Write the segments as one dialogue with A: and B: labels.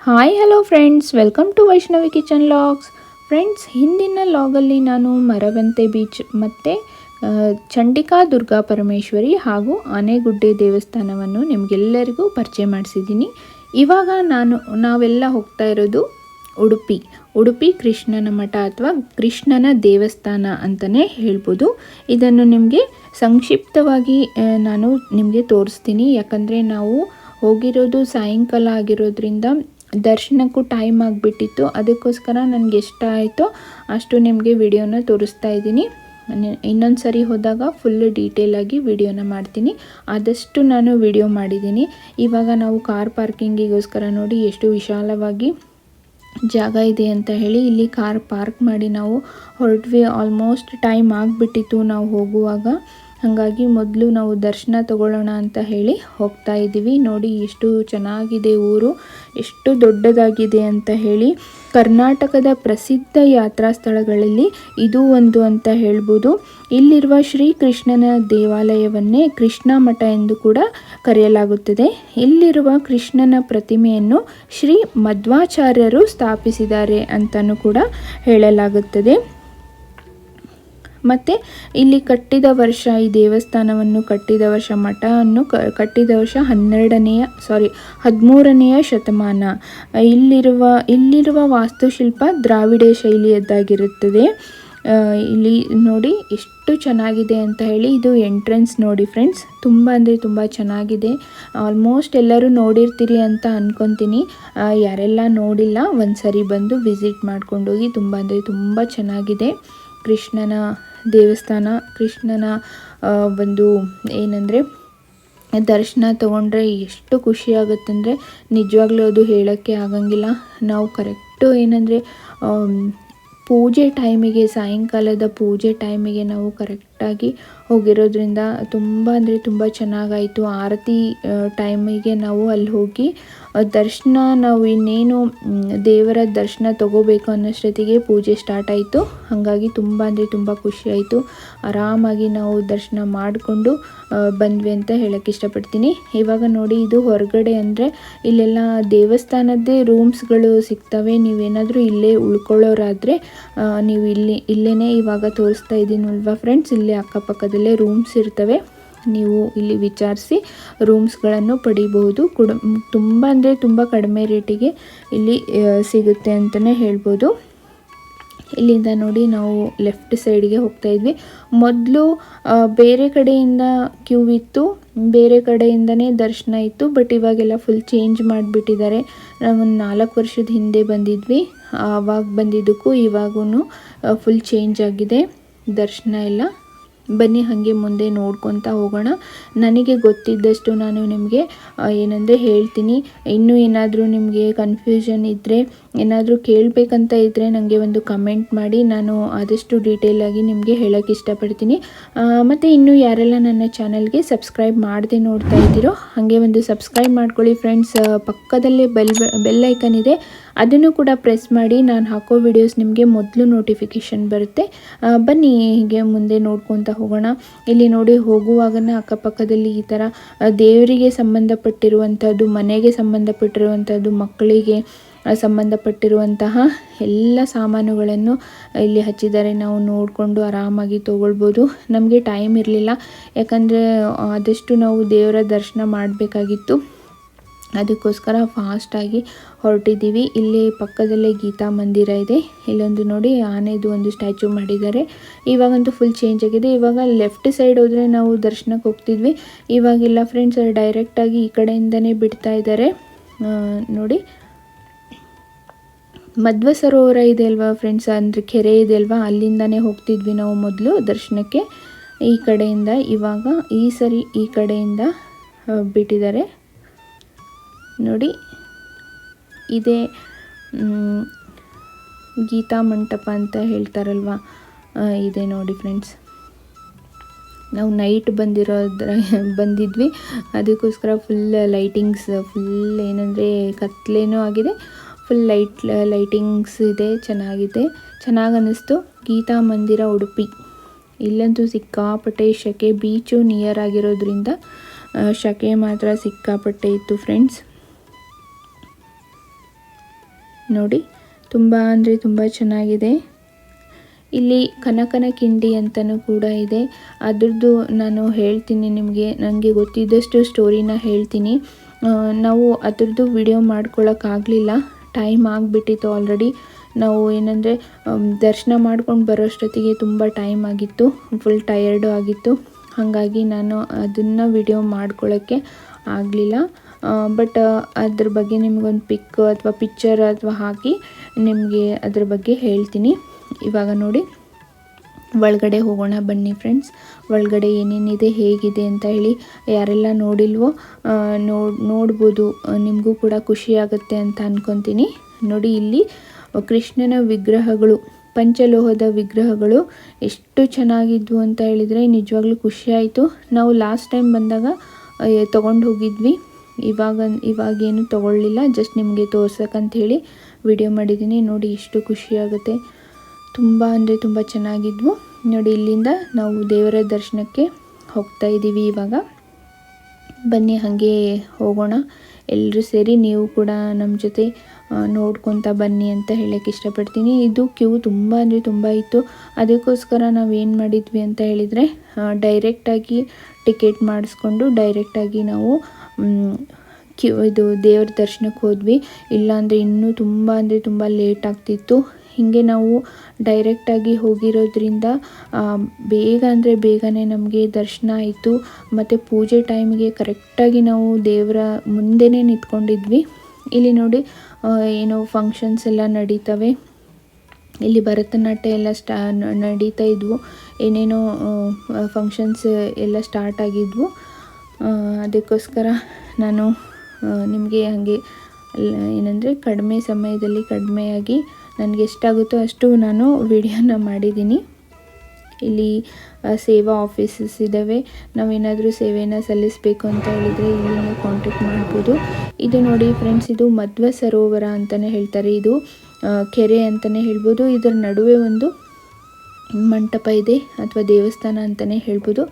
A: Hi hello friends welcome to Vaishnavi kitchen logs friends ಹಿಂದಿನ ಲಾಗಲ್ಲಿ ನಾನು ಮರವಂತೆ ಬೀಚ್ ಮತ್ತು ಚಂಡಿಕಾ ದುರ್ಗಾ ಪರಮೇಶ್ವರಿ ಹಾಗೂ ಆನೆಗುಡ್ಡೆ ದೇವಸ್ಥಾನವನ್ನು ನಿಮಗೆಲ್ಲರಿಗೂ ಪರಿಚಯ ಮಾಡಿಸಿದ್ದೀನಿ. ಇವಾಗ ನಾನು, ನಾವೆಲ್ಲ ಹೋಗ್ತಾ ಇರೋದು ಉಡುಪಿ. ಉಡುಪಿ ಕೃಷ್ಣನ ಮಠ ಅಥವಾ ಕೃಷ್ಣನ ದೇವಸ್ಥಾನ ಅಂತಲೇ ಹೇಳ್ಬೋದು. ಇದನ್ನು ನಿಮಗೆ ಸಂಕ್ಷಿಪ್ತವಾಗಿ ನಾನು ನಿಮಗೆ ತೋರಿಸ್ತೀನಿ. ಯಾಕಂದರೆ ನಾವು ಹೋಗಿರೋದು ಸಾಯಂಕಾಲ ಆಗಿರೋದ್ರಿಂದ ದರ್ಶನಕ್ಕೂ ಟೈಮ್ ಆಗಿಬಿಟ್ಟಿತ್ತು. ಅದಕ್ಕೋಸ್ಕರ ನನಗೆ ಎಷ್ಟಾಯಿತೋ ಅಷ್ಟು ನಿಮಗೆ ವಿಡಿಯೋನ ತೋರಿಸ್ತಾ ಇದ್ದೀನಿ. ಇನ್ನೊಂದು ಸರಿ ಹೋದಾಗ ಫುಲ್ ಡೀಟೇಲಾಗಿ ವಿಡಿಯೋನ ಮಾಡ್ತೀನಿ. ಆದಷ್ಟು ನಾನು ವಿಡಿಯೋ ಮಾಡಿದ್ದೀನಿ. ಇವಾಗ ನಾವು ಕಾರ್ ಪಾರ್ಕಿಂಗಿಗೋಸ್ಕರ ನೋಡಿ ಎಷ್ಟು ವಿಶಾಲವಾಗಿ ಜಾಗ ಇದೆ ಅಂತ ಹೇಳಿ ಇಲ್ಲಿ ಕಾರ್ ಪಾರ್ಕ್ ಮಾಡಿ ನಾವು ಹೊರಟ್ವಿ. ಆಲ್ಮೋಸ್ಟ್ ಟೈಮ್ ಆಗಿಬಿಟ್ಟಿತ್ತು ನಾವು ಹೋಗುವಾಗ. ಹಾಗಾಗಿ ಮೊದಲು ನಾವು ದರ್ಶನ ತಗೊಳ್ಳೋಣ ಅಂತ ಹೇಳಿ ಹೋಗ್ತಾ ಇದ್ದೀವಿ. ನೋಡಿ ಎಷ್ಟು ಚೆನ್ನಾಗಿದೆ ಊರು, ಎಷ್ಟು ದೊಡ್ಡದಾಗಿದೆ ಅಂತ ಹೇಳಿ. ಕರ್ನಾಟಕದ ಪ್ರಸಿದ್ಧ ಯಾತ್ರಾ ಸ್ಥಳಗಳಲ್ಲಿ ಇದು ಒಂದು ಅಂತ ಹೇಳ್ಬೋದು. ಇಲ್ಲಿರುವ ಶ್ರೀಕೃಷ್ಣನ ದೇವಾಲಯವನ್ನೇ ಕೃಷ್ಣ ಮಠ ಎಂದು ಕೂಡ ಕರೆಯಲಾಗುತ್ತದೆ. ಇಲ್ಲಿರುವ ಕೃಷ್ಣನ ಪ್ರತಿಮೆಯನ್ನು ಶ್ರೀ ಮಧ್ವಾಚಾರ್ಯರು ಸ್ಥಾಪಿಸಿದ್ದಾರೆ ಅಂತಲೂ ಕೂಡ ಹೇಳಲಾಗುತ್ತದೆ. ಮತ್ತು ಇಲ್ಲಿ ಕಟ್ಟಿದ ವರ್ಷ, ಈ ದೇವಸ್ಥಾನವನ್ನು ಕಟ್ಟಿದ ವರ್ಷ, ಮಠವನ್ನು ಕಟ್ಟಿದ ವರ್ಷ ಹನ್ನೆರಡನೆಯ ಸಾರಿ ಹದಿಮೂರನೆಯ ಶತಮಾನ. ಇಲ್ಲಿರುವ ಇಲ್ಲಿರುವ ವಾಸ್ತುಶಿಲ್ಪ ದ್ರಾವಿಡ ಶೈಲಿಯದ್ದಾಗಿರುತ್ತದೆ. ಇಲ್ಲಿ ನೋಡಿ ಎಷ್ಟು ಚೆನ್ನಾಗಿದೆ ಅಂತ ಹೇಳಿ ಇದು ಎಂಟ್ರೆನ್ಸ್ ನೋಡಿ ಫ್ರೆಂಡ್ಸ್ ತುಂಬ ಅಂದರೆ ತುಂಬ ಚೆನ್ನಾಗಿದೆ. ಆಲ್ಮೋಸ್ಟ್ ಎಲ್ಲರೂ ನೋಡಿರ್ತೀರಿ ಅಂತ ಅಂದ್ಕೊತೀನಿ ಯಾರೆಲ್ಲ ನೋಡಿಲ್ಲ ಒಂದು ಸರಿ ಬಂದು ವಿಸಿಟ್ ಮಾಡ್ಕೊಂಡೋಗಿ ತುಂಬ ಅಂದರೆ ತುಂಬ ಚೆನ್ನಾಗಿದೆ. ಕೃಷ್ಣನ ದೇವಸ್ಥಾನ, ಕೃಷ್ಣನ ಒಂದು ಏನಂದರೆ, ದರ್ಶನ ತೊಗೊಂಡ್ರೆ ಎಷ್ಟು ಖುಷಿ ಆಗುತ್ತಂದರೆ, ನಿಜವಾಗ್ಲೂ ಅದು ಹೇಳೋಕ್ಕೆ ಆಗಂಗಿಲ್ಲ. ನಾವು ಕರೆಕ್ಟು ಏನಂದರೆ ಪೂಜೆ ಟೈಮಿಗೆ ಸಾಯಂಕಾಲದ ಪೂಜೆ ಟೈಮಿಗೆ ನಾವು ಕರೆಕ್ಟಾಗಿ ಹೋಗಿರೋದ್ರಿಂದ ತುಂಬ ಅಂದರೆ ತುಂಬ ಚೆನ್ನಾಗಾಯಿತು. ಆರತಿ ಟೈಮಿಗೆ ನಾವು ಅಲ್ಲಿ ಹೋಗಿ ದರ್ಶನ ನಾವು ಇನ್ನೇನು ದೇವರ ದರ್ಶನ ತಗೋಬೇಕು ಅನ್ನೋಷ್ಟೊತ್ತಿಗೆ ಪೂಜೆ ಸ್ಟಾರ್ಟ್ ಆಯಿತು. ಹಾಗಾಗಿ ತುಂಬ ಅಂದರೆ ತುಂಬ ಖುಷಿಯಾಯಿತು ಆರಾಮಾಗಿ ನಾವು ದರ್ಶನ ಮಾಡಿಕೊಂಡು ಬಂದ್ವಿ ಅಂತ ಹೇಳೋಕ್ಕೆ ಇಷ್ಟಪಡ್ತೀನಿ. ಇವಾಗ ನೋಡಿ, ಇದು ಹೊರಗಡೆ ಅಂದರೆ ಇಲ್ಲೆಲ್ಲ ದೇವಸ್ಥಾನದ್ದೇ ರೂಮ್ಸ್ಗಳು ಸಿಗ್ತವೆ. ನೀವೇನಾದರೂ ಇಲ್ಲೇ ಉಳ್ಕೊಳ್ಳೋರಾದರೆ ನೀವು ಇಲ್ಲಿ ಇಲ್ಲೇ ಇವಾಗ ತೋರಿಸ್ತಾ ಇದ್ದೀನಲ್ವಾ ಫ್ರೆಂಡ್ಸ್ ಇಲ್ಲೇ ಅಕ್ಕಪಕ್ಕದಲ್ಲೇ ರೂಮ್ಸ್ ಇರ್ತವೆ. ನೀವು ಇಲ್ಲಿ ವಿಚಾರಿಸಿ ರೂಮ್ಸ್ಗಳನ್ನು ಪಡಿಬಹುದು. ಕುಡ, ತುಂಬ ಅಂದರೆ ತುಂಬ ಕಡಿಮೆ ರೇಟಿಗೆ ಇಲ್ಲಿ ಸಿಗುತ್ತೆ ಅಂತಲೇ ಹೇಳ್ಬೋದು. ಇಲ್ಲಿಂದ ನೋಡಿ ನಾವು ಲೆಫ್ಟ್ ಸೈಡ್ಗೆ ಹೋಗ್ತಾ ಇದ್ವಿ. ಮೊದಲು ಬೇರೆ ಕಡೆಯಿಂದ ಕ್ಯೂ ಇತ್ತು. ಬೇರೆ ಕಡೆಯಿಂದನೇ ದರ್ಶನ ಇತ್ತು ಬಟ್ ಇವಾಗೆಲ್ಲ ಫುಲ್ ಚೇಂಜ್ ಮಾಡಿಬಿಟ್ಟಿದ್ದಾರೆ. ನಾವು ಒಂದು ನಾಲ್ಕು ವರ್ಷದ ಹಿಂದೆ ಬಂದಿದ್ವಿ. ಆವಾಗ ಬಂದಿದ್ದಕ್ಕೂ ಇವಾಗೂ ಫುಲ್ ಚೇಂಜ್ ಆಗಿದೆ. ದರ್ಶನ ಎಲ್ಲ. ಬನ್ನಿ, ಹಾಗೆ ಮುಂದೆ ನೋಡ್ಕೊತಾ ಹೋಗೋಣ. ನನಗೆ ಗೊತ್ತಿದ್ದಷ್ಟು ನಾನು ನಿಮಗೆ ಏನಂದರೆ ಹೇಳ್ತೀನಿ. ಇನ್ನೂ ಏನಾದರೂ ನಿಮಗೆ ಕನ್ಫ್ಯೂಷನ್ ಇದ್ದರೆ ಏನಾದರೂ ಕೇಳಬೇಕಂತ ಇದ್ದರೆ ನನಗೆ ಒಂದು ಕಮೆಂಟ್ ಮಾಡಿ. ನಾನು ಆದಷ್ಟು ಡೀಟೇಲಾಗಿ ನಿಮಗೆ ಹೇಳೋಕ್ಕೆ ಇಷ್ಟಪಡ್ತೀನಿ. ಮತ್ತು ಇನ್ನೂ ಯಾರೆಲ್ಲ ನನ್ನ ಚಾನಲ್ಗೆ ಸಬ್ಸ್ಕ್ರೈಬ್ ಮಾಡದೆ ನೋಡ್ತಾ ಇದ್ದೀರೋ, ಹಾಗೆ ಒಂದು ಸಬ್ಸ್ಕ್ರೈಬ್ ಮಾಡ್ಕೊಳ್ಳಿ ಫ್ರೆಂಡ್ಸ್ ಪಕ್ಕದಲ್ಲೇ ಬೆಲ್ ಬೆಲ್ ಐಕನ್ ಇದೆ. ಅದನ್ನು ಕೂಡ ಪ್ರೆಸ್ ಮಾಡಿ. ನಾನು ಹಾಕೋ ವಿಡಿಯೋಸ್ ನಿಮಗೆ ಮೊದಲು ನೋಟಿಫಿಕೇಷನ್ ಬರುತ್ತೆ. ಬನ್ನಿ, ಹೀಗೆ ಮುಂದೆ ನೋಡ್ಕೊತ ಹೋಗೋಣ. ಇಲ್ಲಿ ನೋಡಿ, ಹೋಗುವಾಗನ ಅಕ್ಕಪಕ್ಕದಲ್ಲಿ ಈ ತರ ದೇವರಿಗೆ ಸಂಬಂಧಪಟ್ಟಿರುವಂತಹದ್ದು, ಮನೆಗೆ ಸಂಬಂಧಪಟ್ಟಿರುವಂಥದ್ದು ಮಕ್ಕಳಿಗೆ ಸಂಬಂಧಪಟ್ಟಿರುವಂತಹ ಎಲ್ಲ ಸಾಮಾನುಗಳನ್ನು ಇಲ್ಲಿ ಹಚ್ಚಿದ್ದಾರೆ. ನಾವು ನೋಡಿಕೊಂಡು ಆರಾಮಾಗಿ ತೊಗೊಳ್ಬೋದು. ನಮಗೆ ಟೈಮ್ ಇರಲಿಲ್ಲ. ಯಾಕಂದರೆ ಆದಷ್ಟು ನಾವು ದೇವರ ದರ್ಶನ ಮಾಡಬೇಕಾಗಿತ್ತು. ಅದಕ್ಕೋಸ್ಕರ ಫಾಸ್ಟಾಗಿ ಹೊರಟಿದ್ದೀವಿ. ಇಲ್ಲಿ ಪಕ್ಕದಲ್ಲೇ ಗೀತಾ ಮಂದಿರ ಇದೆ. ಇಲ್ಲೊಂದು ನೋಡಿ ಆನೆದು ಒಂದು ಸ್ಟ್ಯಾಚು ಮಾಡಿದ್ದಾರೆ. ಇವಾಗಂತೂ ಫುಲ್ ಚೇಂಜ್ ಆಗಿದೆ. ಇವಾಗ ಲೆಫ್ಟ್ ಸೈಡ್ ಹೋದರೆ ನಾವು ದರ್ಶನಕ್ಕೆ ಹೋಗ್ತಿದ್ವಿ. ಇವಾಗಿಲ್ಲ ಫ್ರೆಂಡ್ಸ್ ಡೈರೆಕ್ಟಾಗಿ ಈ ಕಡೆಯಿಂದನೇ ಬಿಡ್ತಾ ಇದ್ದಾರೆ. ನೋಡಿ. ಮಧ್ವ ಸರೋವರ ಇದೆ ಅಲ್ವಾ ಫ್ರೆಂಡ್ಸ್ ಅಂದರೆ ಕೆರೆ ಇದೆ ಅಲ್ವಾ? ಅಲ್ಲಿಂದನೇ ಹೋಗ್ತಿದ್ವಿ ನಾವು ಮೊದಲು ದರ್ಶನಕ್ಕೆ. ಈ ಕಡೆಯಿಂದ ಇವಾಗ ಈ ಸರಿ ಈ ಕಡೆಯಿಂದ ಬಿಟ್ಟಿದ್ದಾರೆ. ನೋಡಿ, ಇದೇ ಗೀತಾ ಮಂಟಪ ಅಂತ ಹೇಳ್ತಾರಲ್ವ? ಇದೆ ನೋಡಿ ಫ್ರೆಂಡ್ಸ್ ನಾವು ನೈಟ್ ಬಂದಿರೋದ್ರ, ಬಂದಿದ್ವಿ. ಅದಕ್ಕೋಸ್ಕರ ಫುಲ್ ಲೈಟಿಂಗ್ಸ್ ಫುಲ್ ಏನಂದರೆ ಕತ್ಲೇನೂ ಆಗಿದೆ. ಫುಲ್ ಲೈಟ್ ಲೈಟಿಂಗ್ಸ್ ಇದೆ, ಚೆನ್ನಾಗಿದೆ. ಚೆನ್ನಾಗಿ ಅನ್ನಿಸ್ತು ಗೀತಾ ಮಂದಿರ ಉಡುಪಿ. ಇಲ್ಲಂತೂ ಸಿಕ್ಕಾಪಟ್ಟೆ ಶೆಕೆ ಬೀಚು ನಿಯರ್ ಆಗಿರೋದ್ರಿಂದ ಶೆಕೆ ಮಾತ್ರ ಸಿಕ್ಕಾಪಟ್ಟೆ ಇತ್ತು ಫ್ರೆಂಡ್ಸ್ ನೋಡಿ, ತುಂಬ ಅಂದರೆ ತುಂಬ ಚೆನ್ನಾಗಿದೆ. ಇಲ್ಲಿ ಕನಕನ ಕಿಂಡಿ ಅಂತಲೂ ಕೂಡ ಇದೆ. ಅದರದ್ದು ನಾನು ಹೇಳ್ತೀನಿ ನಿಮಗೆ ನನಗೆ ಗೊತ್ತಿದ್ದಷ್ಟು ಸ್ಟೋರಿನ ಹೇಳ್ತೀನಿ. ನಾವು ಅದರದ್ದು ವಿಡಿಯೋ ಮಾಡ್ಕೊಳ್ಳೋಕ್ಕಾಗಲಿಲ್ಲ ಟೈಮ್ ಆಗಿಬಿಟ್ಟಿತ್ತು ಆಲ್ರೆಡಿ ನಾವು ಏನಂದರೆ ದರ್ಶನ ಮಾಡ್ಕೊಂಡು ಬರೋಷ್ಟೊತ್ತಿಗೆ ತುಂಬ ಟೈಮ್ ಆಗಿತ್ತು. ಫುಲ್ ಟಯರ್ಡು ಆಗಿತ್ತು. ಹಾಗಾಗಿ ನಾನು ಅದನ್ನು ವಿಡಿಯೋ ಮಾಡ್ಕೊಳ್ಳೋಕ್ಕೆ ಆಗಲಿಲ್ಲ. ಬಟ್ ಅದ್ರ ಬಗ್ಗೆ ನಿಮಗೊಂದು ಪಿಕ್ ಅಥವಾ ಪಿಕ್ಚರ್ ಅಥವಾ ಹಾಕಿ ನಿಮಗೆ ಅದ್ರ ಬಗ್ಗೆ ಹೇಳ್ತೀನಿ. ಇವಾಗ ನೋಡಿ, ಒಳಗಡೆ ಹೋಗೋಣ ಬನ್ನಿ ಫ್ರೆಂಡ್ಸ್ ಒಳಗಡೆ ಏನೇನಿದೆ, ಹೇಗಿದೆ ಅಂತ ಹೇಳಿ ಯಾರೆಲ್ಲ ನೋಡಿಲ್ವೋ ನೋಡಿ ನೋಡ್, ನೋಡ್ಬೋದು ನಿಮಗೂ ಕೂಡ ಖುಷಿಯಾಗುತ್ತೆ ಅಂತ ಅಂದ್ಕೊತೀನಿ ನೋಡಿ ಇಲ್ಲಿ, ಕೃಷ್ಣನ ವಿಗ್ರಹಗಳು, ಪಂಚಲೋಹದ ವಿಗ್ರಹಗಳು ಎಷ್ಟು ಚೆನ್ನಾಗಿದ್ವು ಅಂತ ಹೇಳಿದರೆ ನಿಜವಾಗ್ಲೂ ಖುಷಿ ಆಯಿತು. ನಾವು ಲಾಸ್ಟ್ ಟೈಮ್ ಬಂದಾಗ ತೊಗೊಂಡು ಹೋಗಿದ್ವಿ. ಇವಾಗ ಇವಾಗೇನು ತೊಗೊಳ್ಳಿಲ್ಲ ಜಸ್ಟ್ ನಿಮಗೆ ತೋರ್ಸಕ್ಕಂತ ಹೇಳಿ ವಿಡಿಯೋ ಮಾಡಿದ್ದೀನಿ. ನೋಡಿ ಇಷ್ಟು ಖುಷಿಯಾಗುತ್ತೆ ತುಂಬ ಅಂದರೆ ತುಂಬ ಚೆನ್ನಾಗಿದ್ವು. ನೋಡಿ, ಇಲ್ಲಿಂದ ನಾವು ದೇವರ ದರ್ಶನಕ್ಕೆ ಹೋಗ್ತಾ ಇದ್ದೀವಿ ಇವಾಗ. ಬನ್ನಿ, ಹಾಗೆ ಹೋಗೋಣ. ಎಲ್ಲರೂ ಸೇರಿ ನೀವು ಕೂಡ ನಮ್ಮ ಜೊತೆ ನೋಡ್ಕೊತ ಬನ್ನಿ ಅಂತ ಹೇಳೋಕ್ಕೆ ಇಷ್ಟಪಡ್ತೀನಿ. ಇದು ಕ್ಯೂ ತುಂಬ ಅಂದರೆ ತುಂಬ ಇತ್ತು. ಅದಕ್ಕೋಸ್ಕರ ನಾವು ಏನು ಮಾಡಿದ್ವಿ ಅಂತ ಹೇಳಿದರೆ ಡೈರೆಕ್ಟಾಗಿ ಟಿಕೆಟ್ ಮಾಡಿಸ್ಕೊಂಡು ಡೈರೆಕ್ಟಾಗಿ ನಾವು ಕ್ಯೂ ಇದು ದೇವ್ರ ದರ್ಶನಕ್ಕೆ ಹೋದ್ವಿ. ಇಲ್ಲಾಂದರೆ ಇನ್ನೂ ತುಂಬ ಅಂದರೆ ತುಂಬ ಲೇಟ್ ಆಗ್ತಿತ್ತು. ಹೀಗೆ ನಾವು ಡೈರೆಕ್ಟಾಗಿ ಹೋಗಿರೋದ್ರಿಂದ ಬೇಗ ಅಂದರೆ ಬೇಗನೆ ನಮಗೆ ದರ್ಶನ ಆಯಿತು. ಮತ್ತು ಪೂಜೆ ಟೈಮಿಗೆ ಕರೆಕ್ಟಾಗಿ ನಾವು ದೇವರ ಮುಂದೆನೇ ನಿಂತ್ಕೊಂಡಿದ್ವಿ. ಇಲ್ಲಿ ನೋಡಿ ಏನು ಫಂಕ್ಷನ್ಸ್ ಎಲ್ಲ ನಡೀತವೆ. ಇಲ್ಲಿ ಭರತನಾಟ್ಯ ಎಲ್ಲ ಸ್ಟಾ ನಡೀತಾ ಇದ್ವು. ಏನೇನೋ ಫಂಕ್ಷನ್ಸ್ ಎಲ್ಲ ಸ್ಟಾರ್ಟ್ ಆಗಿದ್ವು. ಅದಕ್ಕೋಸ್ಕರ ನಾನು ನಿಮಗೆ ಹಾಗೆ ಏನಂದರೆ ಕಡಿಮೆ ಸಮಯದಲ್ಲಿ ಕಡಿಮೆಯಾಗಿ ನನಗೆ ಎಷ್ಟಾಗುತ್ತೋ ಅಷ್ಟು ನಾನು ವಿಡಿಯೋನ ಮಾಡಿದ್ದೀನಿ. ಇಲ್ಲಿ ಸೇವಾ ಆಫೀಸಸ್ ಇದ್ದಾವೆ ನಾವೇನಾದರೂ ಸೇವೆನ ಸಲ್ಲಿಸಬೇಕು ಅಂತ ಹೇಳಿದರೆ ಇಲ್ಲಿ ನೀವು ಕಾಂಟ್ಯಾಕ್ಟ್ ಮಾಡ್ಬೋದು. ಇದು ನೋಡಿ ಫ್ರೆಂಡ್ಸ್ ಇದು ಮಧ್ವ ಸರೋವರ ಅಂತಲೇ ಹೇಳ್ತಾರೆ. ಇದು ಕೆರೆ ಅಂತಲೇ ಹೇಳ್ಬೋದು. ಇದರ ನಡುವೆ ಒಂದು ಮಂಟಪ ಇದೆ ಅಥವಾ ದೇವಸ್ಥಾನ ಅಂತಲೇ ಹೇಳ್ಬೋದು.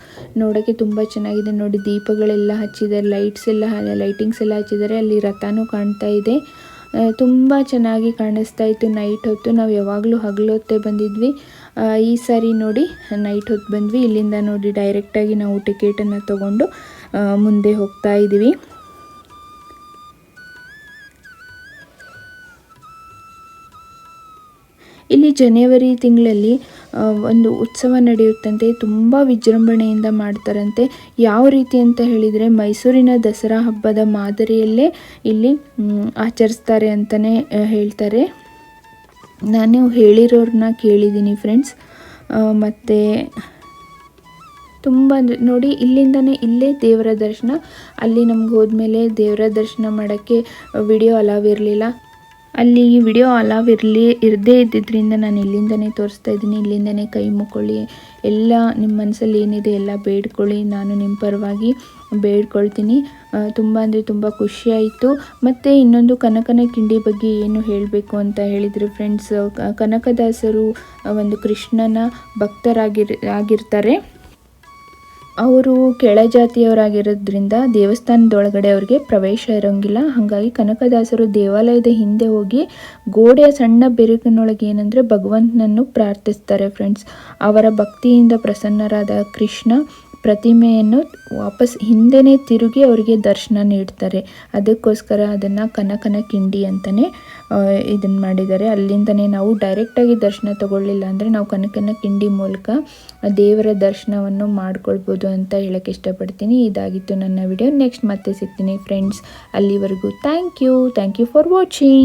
A: ನೋಡೋಕ್ಕೆ ತುಂಬ ಚೆನ್ನಾಗಿದೆ. ನೋಡಿ, ದೀಪಗಳೆಲ್ಲ ಹಚ್ಚಿದ್ದಾರೆ. ಲೈಟ್ಸ್ ಎಲ್ಲ ಲೈಟಿಂಗ್ಸ್ ಎಲ್ಲ ಹಚ್ಚಿದ್ದಾರೆ. ಅಲ್ಲಿ ರಥನೂ ಕಾಣ್ತಾ ಇದೆ. ತುಂಬ ಚೆನ್ನಾಗಿ ಕಾಣಿಸ್ತಾ ಇತ್ತು. ನೈಟ್ ಹೊತ್ತು ನಾವು ಯಾವಾಗಲೂ ಹಗಲು ಹೊತ್ತೇ ಬಂದಿದ್ವಿ. ಈ ಸಾರಿ ನೋಡಿ ನೈಟ್ ಹೊತ್ತು ಬಂದ್ವಿ. ಇಲ್ಲಿಂದ ನೋಡಿ ಡೈರೆಕ್ಟಾಗಿ ನಾವು ಟಿಕೆಟನ್ನು ತೊಗೊಂಡು ಮುಂದೆ ಹೋಗ್ತಾ ಇದ್ದೀವಿ. ಇಲ್ಲಿ ಜನವರಿ ತಿಂಗಳಲ್ಲಿ ಒಂದು ಉತ್ಸವ ನಡೆಯುತ್ತಂತೆ, ತುಂಬ ವಿಜೃಂಭಣೆಯಿಂದ ಮಾಡ್ತಾರಂತೆ. ಯಾವ ರೀತಿ ಅಂತ ಹೇಳಿದರೆ, ಮೈಸೂರಿನ ದಸರಾ ಹಬ್ಬದ ಮಾದರಿಯಲ್ಲೇ ಇಲ್ಲಿ ಆಚರಿಸ್ತಾರೆ ಅಂತಲೇ ಹೇಳ್ತಾರೆ. ನಾನು ಹೇಳಿರೋರನ್ನ ಕೇಳಿದ್ದೀನಿ ಫ್ರೆಂಡ್ಸ್ ಮತ್ತು ತುಂಬ ನೋಡಿ, ಇಲ್ಲಿಂದನೇ ಇಲ್ಲೇ ದೇವರ ದರ್ಶನ. ಅಲ್ಲಿ ನಮ್ಗೆ ಹೋದ್ಮೇಲೆ ದೇವರ ದರ್ಶನ ಮಾಡೋಕ್ಕೆ ವಿಡಿಯೋ ಅಲಾವ್ ಇರಲಿಲ್ಲ. ಅಲ್ಲಿ ವಿಡಿಯೋ ಅಲಾವ್ ಇರಲಿ, ಇರದೇ ಇದ್ದಿದ್ದರಿಂದ ನಾನು ಇಲ್ಲಿಂದನೇ ತೋರಿಸ್ತಾ ಇದ್ದೀನಿ. ಇಲ್ಲಿಂದನೇ ಕೈ ಮುಕ್ಕೊಳ್ಳಿ. ಎಲ್ಲ ನಿಮ್ಮ ಮನಸ್ಸಲ್ಲಿ ಏನಿದೆ ಎಲ್ಲ ಬೇಡ್ಕೊಳ್ಳಿ. ನಾನು ನಿಮ್ಮ ಪರವಾಗಿ ಬೇಡ್ಕೊಳ್ತೀನಿ. ತುಂಬ ಅಂದರೆ ತುಂಬ ಖುಷಿಯಾಯಿತು ಮತ್ತು ಇನ್ನೊಂದು ಕನಕನ ಕಿಂಡಿ ಬಗ್ಗೆ ಏನು ಹೇಳಬೇಕು ಅಂತ ಹೇಳಿದರೆ ಫ್ರೆಂಡ್ಸ್ ಕನಕದಾಸರು ಒಂದು ಕೃಷ್ಣನ ಭಕ್ತರಾಗಿರ್, ಆಗಿರ್ತಾರೆ. ಅವರು ಕೆಳಜಾತಿಯವರಾಗಿರೋದ್ರಿಂದ ದೇವಸ್ಥಾನದೊಳಗಡೆ ಅವರಿಗೆ ಪ್ರವೇಶ ಇರೋಂಗಿಲ್ಲ. ಹಾಗಾಗಿ ಕನಕದಾಸರು ದೇವಾಲಯದ ಹಿಂದೆ ಹೋಗಿ ಗೋಡೆಯ ಸಣ್ಣ ಬೆರಕಿನೊಳಗೆ ಏನಂದರೆ ಭಗವಂತನನ್ನು ಪ್ರಾರ್ಥಿಸ್ತಾರೆ ಫ್ರೆಂಡ್ಸ್ ಅವರ ಭಕ್ತಿಯಿಂದ ಪ್ರಸನ್ನರಾದ ಕೃಷ್ಣ ಪ್ರತಿಮೆಯನ್ನು ವಾಪಸ್ ಹಿಂದೆ ತಿರುಗಿ ಅವರಿಗೆ ದರ್ಶನ ನೀಡ್ತಾರೆ. ಅದಕ್ಕೋಸ್ಕರ ಅದನ್ನು ಕನಕನ ಕಿಂಡಿ ಅಂತಲೇ ಇದನ್ನು ಮಾಡಿದ್ದಾರೆ. ಅಲ್ಲಿಂದನೇ ನಾವು ಡೈರೆಕ್ಟಾಗಿ ದರ್ಶನ ತಗೊಳ್ಳಿಲ್ಲ ಅಂದರೆ ನಾವು ಕನಕನ ಕಿಂಡಿ ಮೂಲಕ ದೇವರ ದರ್ಶನವನ್ನು ಮಾಡ್ಕೊಳ್ಬೋದು ಅಂತ ಹೇಳಕ್ಕೆ ಇಷ್ಟಪಡ್ತೀನಿ. ಇದಾಗಿತ್ತು ನನ್ನ ವಿಡಿಯೋ ನೆಕ್ಸ್ಟ್ ಮತ್ತೆ ಸಿಗ್ತೀನಿ ಫ್ರೆಂಡ್ಸ್ ಅಲ್ಲಿವರೆಗೂ thank you thank you for watching